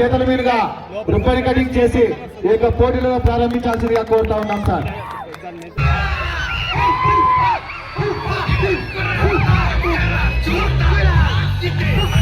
చేతుల మీదుగా ribbon cutting చేసి ఈ యొక్క పోటీలను ప్రారంభించాల్సిందిగా కోరుతా ఉన్నాం సార్ కమిటీ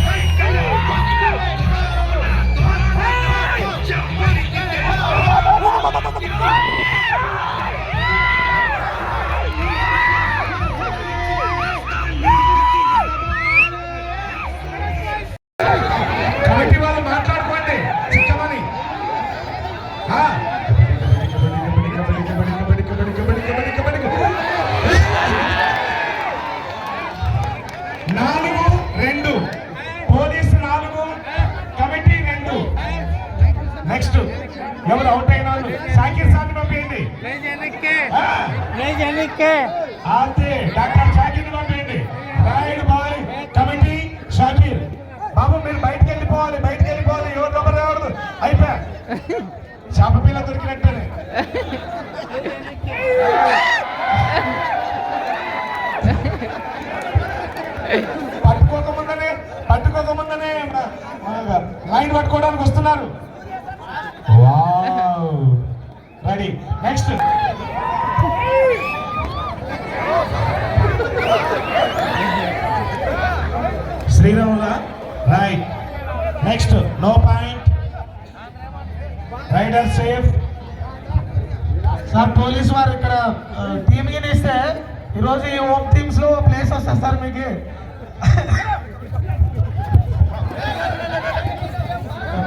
నెక్స్ట్ ఎవరు అవుట్ అయిన వాళ్ళు? సాకిర్ సార్ పంపించండి. అంతే డాక్టర్ షాకీర్ పంపించండి రాయుడు బాయ్ కమిటీ షాకీర్ బాబు మీరు బయటకు వెళ్ళిపోవాలి బయటకు వెళ్ళిపోవాలి. ఎవరు ఎవరు ఎవరు అయిపోయా? చేప పిల్ల దొరికినట్టేనే. పట్టుకోకముందనే పట్టుకోకముందనే. లైన్ పట్టుకోవడానికి వస్తున్నారు. నెక్స్ట్ శ్రీరాముల right next no point raider safe sir police వారు ఇక్కడ టీమ్కి ఇస్తే ఈరోజు ఈ హోమ్ టీమ్స్లో ప్లేస్ వస్తుంది సార్ మీకు.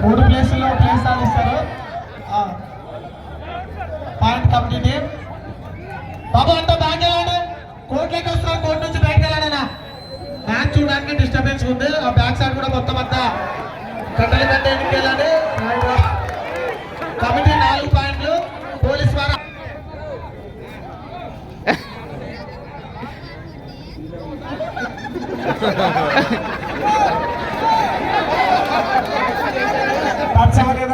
మూడు ప్లేసుల్లో ప్లేస్ సాధిస్తారు కమిటీ టీం బాబు అంతా బ్యాక్ వెళ్ళండి. కోర్టులోకి వస్తున్నారు కోర్టు నుంచి బయటకు వెళ్ళండి మ్యాచ్ చూడడానికి డిస్టర్బెన్స్ ఉంది. ఆ బ్యాక్ సైడ్ కూడా మొత్తం అంతా కట్టలు కట్టేందుకు వెళ్ళండి. కమిటీ నాలుగు పాయింట్లు. పోలీస్ వారు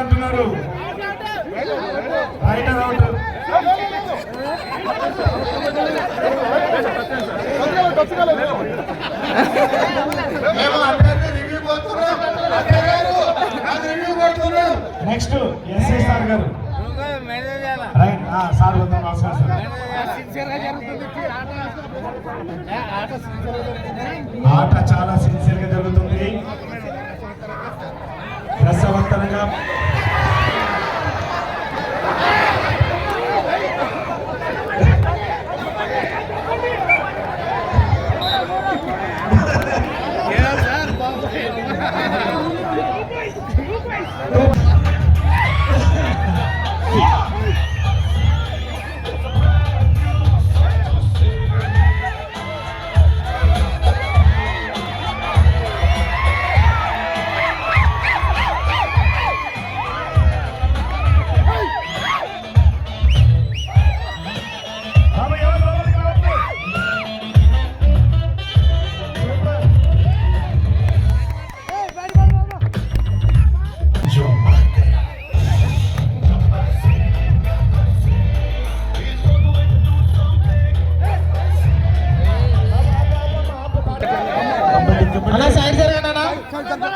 అంటున్నారు right out next SI sir గారు. రైట్ సార్ వద్దాం నమస్కారం సార్. ఆట చాలా సిన్సియర్గా జరుగుతుంది. రసవంతంగా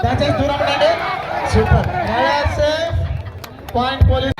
దయచేసి దూరం ఉండండి సూపర్ పాయింట్ పోలీస్.